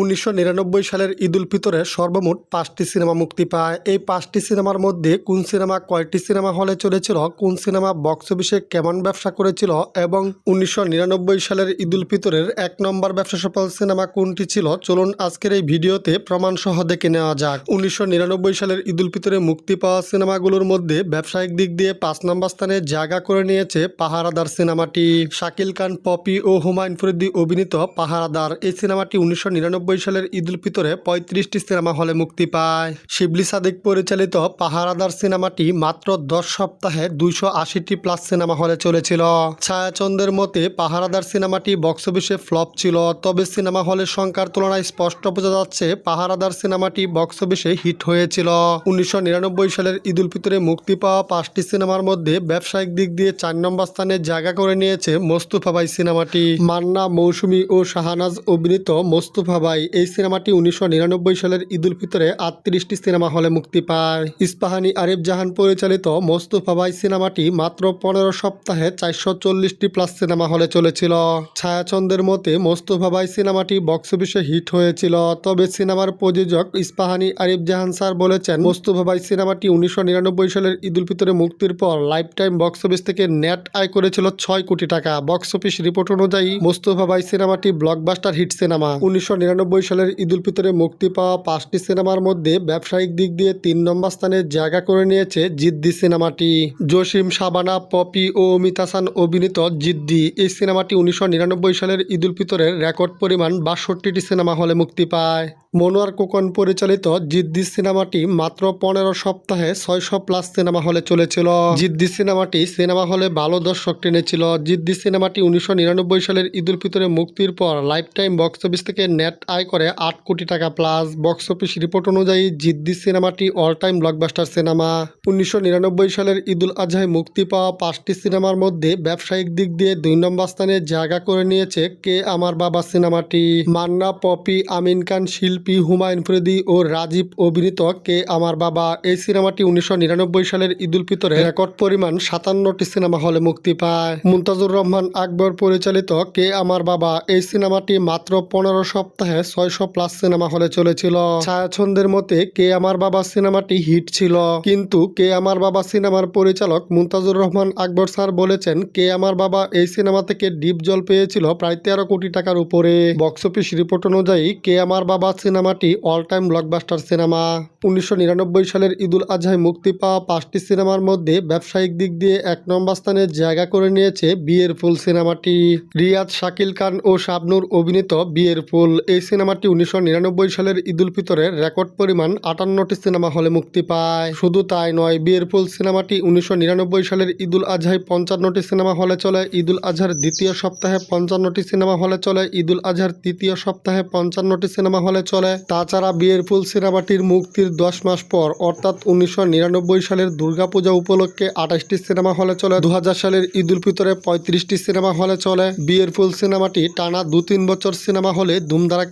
উনিশশো নিরানব্বই সালের ঈদ উল ফিতরে সর্বমোট পাঁচটি সিনেমা মুক্তি পায়। এই পাঁচটি সিনেমার মধ্যে কোন সিনেমা কয়টি সিনেমা হলে চলেছিল, কোন সিনেমা বক্স অফিসে কেমন ব্যবসা করেছিল এবং উনিশশো নিরানব্বই সালের ঈদ উল ফিতরের এক নম্বর ব্যবসা সফল সিনেমা কোনটি ছিল, চলুন আজকের এই ভিডিওতে প্রমাণ সহ দেখে নেওয়া যাক। উনিশশো নিরানব্বই সালের ঈদ উল ফিতরে মুক্তি পাওয়া সিনেমাগুলোর মধ্যে ব্যবসায়িক দিক দিয়ে পাঁচ নম্বর স্থানে জায়গা করে নিয়েছে পাহারাদার সিনেমাটি। শাকিল খান, পপি ও হুমায়ুন ফরিদি অভিনীত পাহারাদার। এই সিনেমাটি উনিশশো নিরানব্বই নিরানব্বই সালের ঈদ উল ফিতরে পঁয়ত্রিশটি সিনেমা হলে মুক্তি পায়। শিবলি সাদিক পরিচালিত পাহারাদার সিনেমাটি মাত্র দশ সপ্তাহে দুইশো আশিটি প্লাস সিনেমা হলে চলেছিল। ছায়াচন্দ্রের মতে পাহারাদার সিনেমাটি বক্স অফিসে ফ্লপ ছিল, তবে সিনেমা হলের সংখ্যার তুলনায় স্পষ্ট বোঝা যাচ্ছে পাহারাদার সিনেমাটি বক্স অফিসে হিট হয়েছিল। উনিশশো নিরানব্বই সালের ঈদ উল ফিতরে মুক্তি পাওয়া পাঁচটি সিনেমার মধ্যে ব্যবসায়িক দিক দিয়ে চার নম্বর স্থানে জায়গা করে নিয়েছে মোস্তফা ভাই সিনেমাটি। মান্না, মৌসুমী ও শাহানাজ অভিনীত মোস্তফা ভাই এই সিনেমাটি উনিশশো নিরানব্বই সালের ঈদ উল ফিতরে আটত্রিশটি সিনেমা হলে মুক্তি পায়। ইস্পাহানি আরিফ জাহান পরিচালিত মোস্তফা ভাই সিনেমাটি মাত্র পনেরো সপ্তাহে চারশো চল্লিশটি প্লাস সিনেমা হলে চলেছিল। ছায়াচন্দ্রের মতে মোস্তফা ভাই সিনেমাটি বক্স অফিসে হিট হয়েছিল। তবে সিনেমার প্রযোজক ইস্পাহানি আরিফ জাহান স্যার বলেছেন মোস্তফা ভাই সিনেমাটি উনিশশো নিরানব্বই সালের ঈদ উল ফিতরে মুক্তির পর লাইফ টাইম বক্স অফিস থেকে নেট আয় করেছিল ছয় কোটি টাকা। বক্স অফিস রিপোর্ট অনুযায়ী মোস্তফা ভাই সিনেমাটি ব্লকবাস্টার হিট সিনেমা। উনিশশো নিরানব্বই সালের ঈদ উল ফিতরে মুক্তি পাওয়া পাঁচটি সিনেমার মধ্যে ব্যবসায়িক দিক দিয়ে তিন নম্বর স্থানে জায়গা করে নিয়েছে জিদ্দি সিনেমাটি। জসিম সাবানা, পপি ও অমিত হাসান অভিনীত জিদ্দি। এই সিনেমাটি উনিশশো নিরানব্বই সালের ঈদ উল ফিতরের রেকর্ড পরিমাণ বাষট্টিটি সিনেমা হলে মুক্তি পায়। মনোয়ার কোকন পরিচালিত জিদ্দি সিনেমাটি মাত্র পনেরো সপ্তাহে ছয়শো প্লাস সিনেমা হলে চলেছিল। জিদ্দি সিনেমাটি সিনেমা হলে ভালো দর্শক টেনেছিল। জিদ্দি সিনেমাটি উনিশশো নিরানব্বই সালের ঈদ উল ফিতরে মুক্তির পর লাইফ টাইম বক্স অফিস থেকে নেট আয় করে আট কোটি টাকা প্লাস বক্স অফিস রিপোর্ট অনুযায়ী জিদ্দি সিনেমাটি অল টাইম ব্লকবাস্টার সিনেমা উনিশশো নিরানব্বই সালের ঈদুল আজহায় মুক্তি পাওয়া পাঁচটি সিনেমার মধ্যে ব্যবসায়িক দিক দিয়ে দুই নম্বর স্থানে জায়গা করে নিয়েছে কে আমার বাবা সিনেমাটি মান্না, পপি, আমিন খান, শিল্পী, হুমায়ুন ফরিদি ও রাজীব অভিনীত কে আমার বাবা। এই সিনেমাটি উনিশশো নিরানব্বই সালের ঈদুল ফিতরে রেকর্ড পরিমাণ সাতান্নটি সিনেমা হলে মুক্তি পায়। মুমতাজুর রহমান আকবর পরিচালিত কে আমার বাবা। এই সিনেমাটি মাত্র পনেরো সপ্তাহে ছয়শো প্লাস সিনেমা হলে চলেছিল। ছায়াছন্দের মতে, কে আমার বাবা সিনেমাটি হিট ছিল। কিন্তু কে আমার বাবা সিনেমার পরিচালক মুমতাজুর রহমান আকবর স্যার বলেছেন, কে আমার বাবা এই সিনেমা থেকে ডিপ জল পেয়েছিল প্রায় তেরো কোটি টাকার উপরে। বক্স অফিস রিপোর্ট অনুযায়ী, কে আমার বাবা সিনেমাটি অল টাইম ব্লকবাস্টার সিনেমা উনিশশো নিরানব্বই সালের ঈদুল আজহায় মুক্তি পাওয়া পাঁচটি সিনেমার মধ্যে ব্যবসায়িক দিক দিয়ে এক নম্বর স্থানে জায়গা করে নিয়েছে বিয়ের ফুল সিনেমাটি রিয়াদ শাকিল খান ও শাবনুর অভিনীত বিয়ের ফুল। এই সিনেমাটি উনিশশো নিরানব্বই সালের ঈদুল ফিতরের রেকর্ড পরিমাণ আটান্নটি সিনেমা হলে মুক্তি পায়। শুধু তাই নয়, বিয়ের ফুল সিনেমাটি উনিশশো নিরানব্বই সালের ঈদুল আজহায় পঞ্চান্নটি সিনেমা হলে চলে, ঈদুল আজহার দ্বিতীয় সপ্তাহে পঞ্চান্নটি সিনেমা হলে চলে, ঈদুল আজহার তৃতীয় সপ্তাহে পঞ্চান্নটি সিনেমা হলে চলে। তাছাড়া বিয়ের ফুল সিনেমাটির মুক্তির দশ মাস পর, অর্থাৎ উনিশশো নিরানব্বই সালের দুর্গাপূজা উপলক্ষে আঠাশটি সিনেমা হলে চলে দু হাজার সালের ঈদ উল ফিতরে পঁয়ত্রিশটি সিনেমা হলে চলে। বিয়ের ফুল সিনেমাটি টানা দু তিন বছর সিনেমা হলে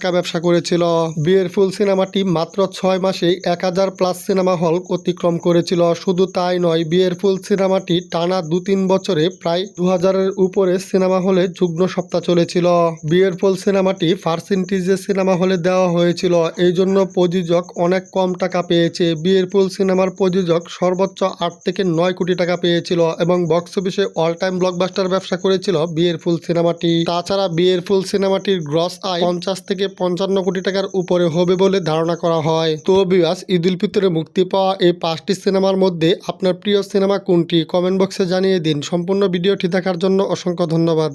ধুমধারাক্কা ব্যবসা করেছিল। বিয়ের ফুল সিনেমাটি মাত্র ছয় মাসেই এক হাজার প্লাস সিনেমা হল অতিক্রম করেছিল। শুধু তাই নয়, বিয়ের ফুল সিনেমাটি টানা দু তিন বছরে প্রায় দু হাজারের উপরে সিনেমা হলে যুগ্ম সপ্তাহ চলেছিল। বিয়ের ফুল সিনেমাটি পার্সেন্টেজে সিনেমা হলে দেওয়া হয়েছিল। এই জন্য প্রযোজক অনেক কম টাকা পেয়েছে। বিয়ের ফুল সিনেমার প্রযোজক সর্বোচ্চ আট থেকে নয় কোটি টাকা পেয়েছিল এবং বক্স অফিসে অল টাইম ব্লকবাস্টার ব্যবসা করেছিল বিয়ের ফুল সিনেমাটি। তাছাড়া বিয়ের ফুল সিনেমাটির গ্রস আয় পঞ্চাশ থেকে পঞ্চান্ন কোটি টাকার উপরে হবে বলে ধারণা করা হয়। তো বিবাস ঈদ উল ফিতরে মুক্তি পাওয়া এই পাঁচটি সিনেমার মধ্যে আপনার প্রিয় সিনেমা কোনটি? কমেন্ট বক্সে জানিয়ে দিন। সম্পূর্ণ ভিডিওটি দেখার জন্য অসংখ্য ধন্যবাদ।